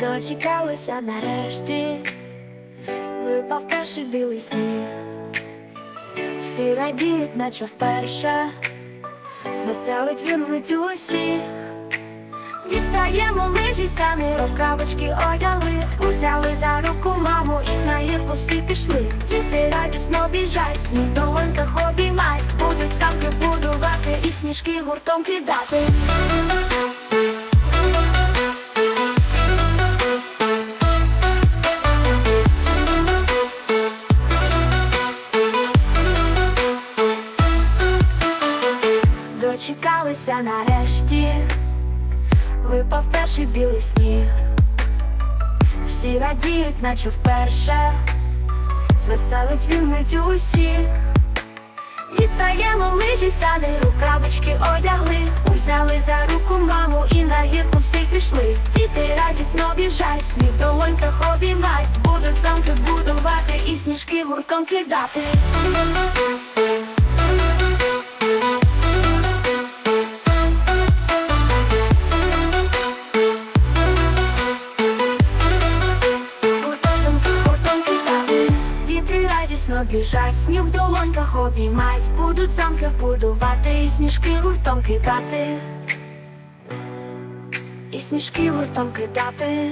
Дочекалися нарешті, випав перший білий сніг. Всі радіють, наче вперше, звеселить він мить усіх. Дістаємо лижі, самі рукавички одягли, узяли за руку маму і на гірку всі пішли. Діти радісно біжать, сніг в долоньках обіймать, будуть замки будувати і сніжки гуртом кидати. Дочекалися нарешті, випав перший білий сніг. Всі радіють, наче вперше, звеселить він мить усіх. Дістаємо лижі, сани, рукавички одягли, узяли за руку маму і на гірку всі пішли. Діти радісно біжать, сніг в долоньках обіймать, будуть замки будувати і сніжки гуртом кидати. Діти радісно біжать, сніг в долоньках обіймать, будуть замки будувати і сніжки гуртом кидати. І сніжки гуртом кидати.